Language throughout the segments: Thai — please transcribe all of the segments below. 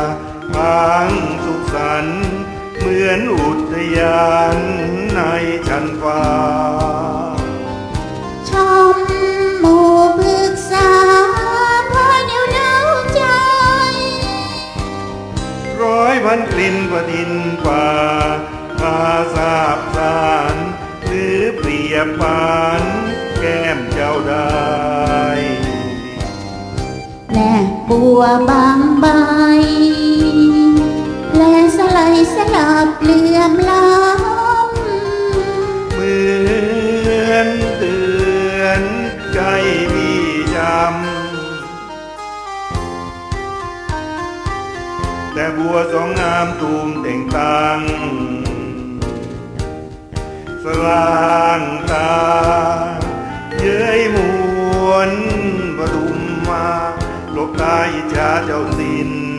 อาพางสุขสันต์เหมือนอุทยานในชันฟ้า ชมหมู่ปรึกษาพาเหนียวหนาวใจ ร้อยพันกลิ่นประดินป่าพาสาบสารหรือเปรียบปาน แก้มเจ้าได้แบัวบางใบ และสลด์สลับเหลื่อมล้เหมือนเตือนใจพี่จำแต่บัวสองงามตูมเต่งตังสลางตาเย้ยมวนประดุมมา หลบตาอิจฉาเจ้าสิน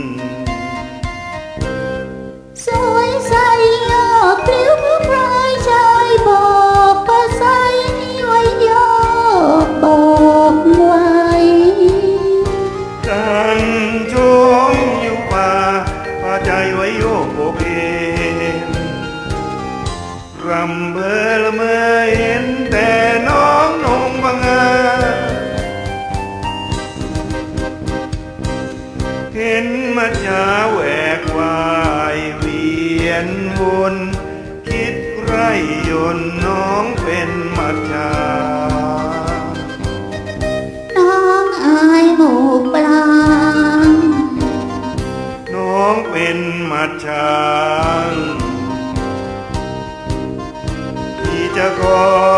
เห็นมัจฉาแหวกวายเวียนวนคิดไรยนน้องเป็นมัจฉาน้องอายหมู่ปลางน้องเป็นมัจฉางที่จะขอ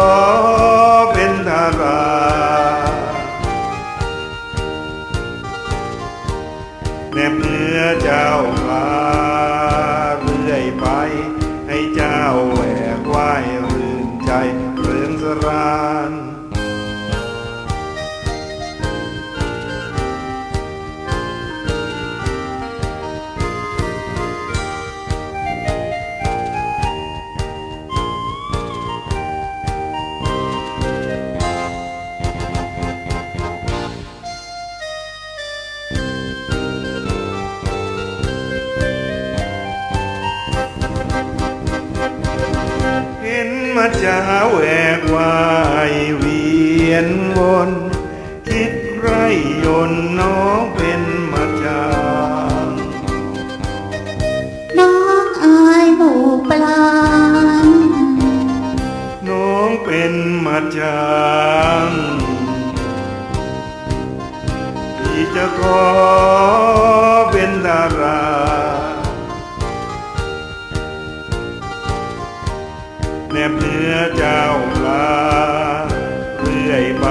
แนบเนื้อเจ้า มัจจาแหวกว่ายเวียนวนคิดไรยนต์น้องเป็นมัจจาน้องอายหมู่ปลางน้องเป็นมัจจางที่จะขอเป็นดารา แนบเนื้อเจ้าปลาเรื่อยไป